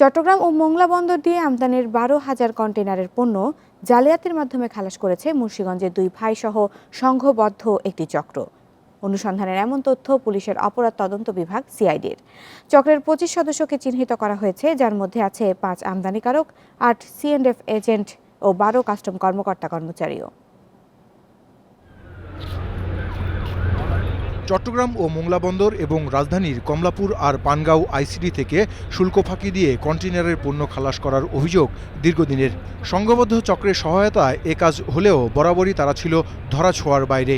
চট্টগ্রাম ও মোংলা বন্দর দিয়ে আমদানির বারো হাজার কন্টেনারের পণ্য জালিয়াতির মাধ্যমে খালাস করেছে মুন্সিগঞ্জের দুই ভাইসহ সংঘবদ্ধ একটি চক্র। অনুসন্ধানের এমন তথ্য পুলিশের অপরাধ তদন্ত বিভাগ সিআইডির। চক্রের পঁচিশ সদস্যকে চিহ্নিত করা হয়েছে, যার মধ্যে আছে পাঁচ আমদানিকারক, আট সিএনএফ এজেন্ট ও বারো কাস্টম কর্মকর্তা কর্মচারীও চট্টগ্রাম ও মোংলা বন্দর এবং রাজধানীর কমলাপুর আর পানগাঁও আইসিডি থেকে শুল্ক ফাঁকি দিয়ে কন্টেনারের পণ্য খালাস করার অভিযোগ দীর্ঘদিনের। সংঘবদ্ধ চক্রের সহায়তায় এ কাজ হলেও বরাবরই তারা ছিল ধরাছোঁয়ার বাইরে।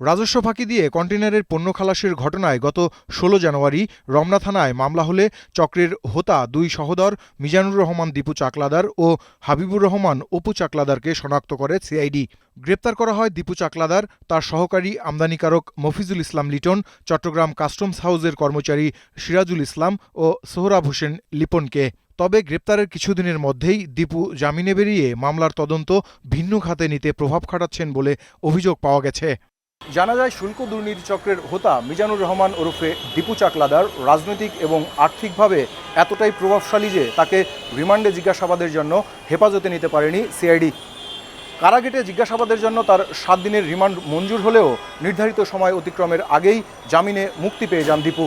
রাজস্ব ফাঁকি দিয়ে কন্টেনারের পণ্য খালাসের ঘটনায় গত ষোলো জানুয়ারি রমনা থানায় মামলা হলে চক্রের হোতা দুই সহোদর মিজানুর রহমান, দীপু চাকলাদার ও হাবিবুর রহমান অপু চাকলাদারকে শনাক্ত করে সিআইডি। গ্রেপ্তার করা হয় দীপু চাকলাদার, তার সহকারী আমদানিকারক মফিজুল ইসলাম লিটন, চট্টগ্রাম কাস্টমস হাউসের কর্মচারী সিরাজুল ইসলাম ও সোহরাব হোসেন লিপনকে। তবে গ্রেপ্তারের কিছুদিনের মধ্যেই দীপু জামিনে বেরিয়ে মামলার তদন্ত ভিন্ন খাতে নিতে প্রভাব খাটাচ্ছেন বলে অভিযোগ পাওয়া গেছে। জানা যায়, শুল্ক দুর্নীতি চক্রের হোতা মিজানুর রহমান ওরফে দীপু চাকলাদার রাজনৈতিক এবং আর্থিকভাবে এতটাই প্রভাবশালী যে তাকে রিমান্ডে জিজ্ঞাসাবাদের জন্য হেফাজতে নিতে পারেনি সিআইডি। কারাগেটে জিজ্ঞাসাবাদের জন্য তার সাত দিনের রিমান্ড মঞ্জুর হলেও নির্ধারিত সময় অতিক্রমের আগেই জামিনে মুক্তি পেয়ে যান দীপু।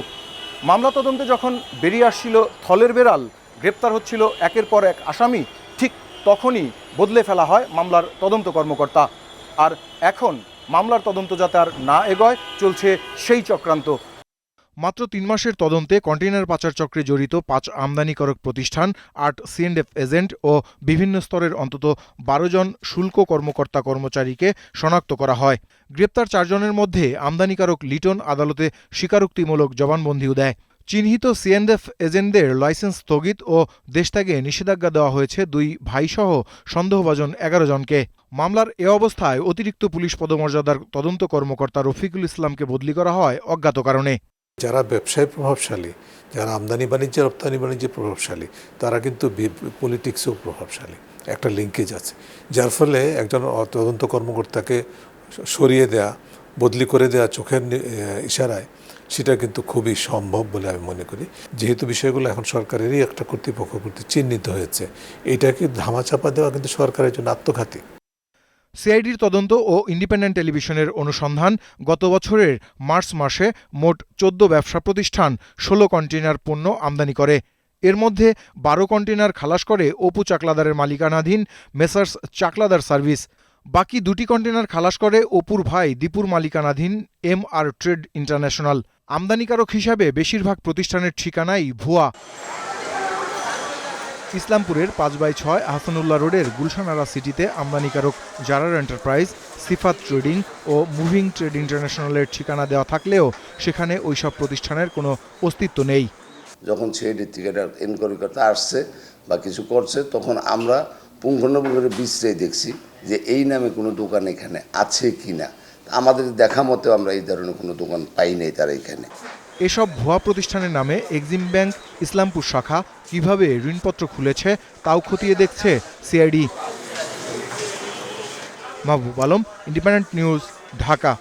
মামলা তদন্তে যখন বেরিয়ে আসছিল থলের বেড়াল, গ্রেপ্তার হচ্ছিল একের পর এক আসামি, ঠিক তখনই বদলে ফেলা হয় মামলার তদন্ত কর্মকর্তা। আর এখন মামলার তদন্ত যাতে আর না এগোয়, চলছে সেই চক্রান্ত। মাত্র তিন মাসের তদন্তে কন্টেইনার পাচার চক্রে জড়িত পাঁচ আমদানিকারক প্রতিষ্ঠান, আট সিএনএফ এজেন্ট ও বিভিন্ন স্তরের অন্তত বারো জন শুল্ক কর্মকর্তা কর্মচারীকে শনাক্ত করা হয়। গ্রেপ্তার চারজনের মধ্যে আমদানিকারক লিটন আদালতে স্বীকারোক্তিমূলক জবানবন্দিও দেয়। চিহ্নিত সিএনএফ এজেন্টদের লাইসেন্স স্থগিত ও দেশত্যাগে নিষেধাজ্ঞা দেওয়া হয়েছে দুই ভাইসহ সন্দেহভাজন এগারো জনকে। মামলার এ অবস্থায় অতিরিক্ত পুলিশ পদমর্যাদার তদন্ত কর্মকর্তা রফিকুল ইসলামকে বদলি করা হয় অজ্ঞাত কারণে। যারা ব্যবসায় প্রভাবশালী, যারা আমদানি বাণিজ্যে, রপ্তানি বাণিজ্যে প্রভাবশালী, তারা কিন্তু পলিটিক্সেও প্রভাবশালী। একটা লিঙ্কেজ আছে, যার ফলে একজন তদন্ত কর্মকর্তাকে সরিয়ে দেয়া, বদলি করে দেওয়া চোখের ইশারায় সেটা কিন্তু খুবই সম্ভব বলে আমি মনে করি। যেহেতু বিষয়গুলো এখন সরকারেরই একটা কর্তৃপক্ষ কর্তৃক চিহ্নিত হয়েছে, এটাকে ধামাচাপা দেওয়া কিন্তু সরকারের জন্য আত্মঘাতী। সিআইডির তদন্ত ও ইন্ডিপেন্ডেন্ট টেলিভিশনের অনুসন্ধান গত বছরের মার্চ মাসে মোট চোদ্দ ব্যবসা প্রতিষ্ঠান ষোলো কন্টেনার পণ্য আমদানি করে। এর মধ্যে বারো কন্টেনার খালাস করে অপু চাকলাদারের মালিকানাধীন মেসার্স চাকলাদার সার্ভিস। বাকি দুটি কন্টেনার খালাস করে অপুর ভাই দীপুর মালিকানাধীন এম আর ট্রেড ইন্টারন্যাশনাল। আমদানিকারক হিসাবে বেশিরভাগ প্রতিষ্ঠানের ঠিকানাই ভুয়া। ইসলামপুরের পাঁচ বাই ছয় আহসানুল্লাহ রোডের গুলশানারা সিটিতে আমদানিকারক জারার এন্টারপ্রাইজ, সিফাত ট্রেডিং ও মুভিং ট্রেড ইন্টারন্যাশনালের ঠিকানা দেওয়া থাকলেও সেখানে ওইসব প্রতিষ্ঠানের কোনো অস্তিত্ব নেই। যখন সিআইডি এটা এনকোয়ারি করতে আসছে বা কিছু করছে, তখন আমরা পুঙ্খানুপুঙ্খের বিশ্রে দেখছি যে এই নামে কোনো দোকান এখানে আছে কি না আমাদের দেখা মতো আমরা এই ধরনের কোনো দোকান পাই নাই তারা এখানে। এসব ভুয়া প্রতিষ্ঠানের নামে এক্সিম ব্যাংক, ইসলামপুর শাখা কীভাবে ঋণপত্র খুলেছে তাও খতিয়ে দেখছে CID. Mahbub Alam, independent news, Dhaka.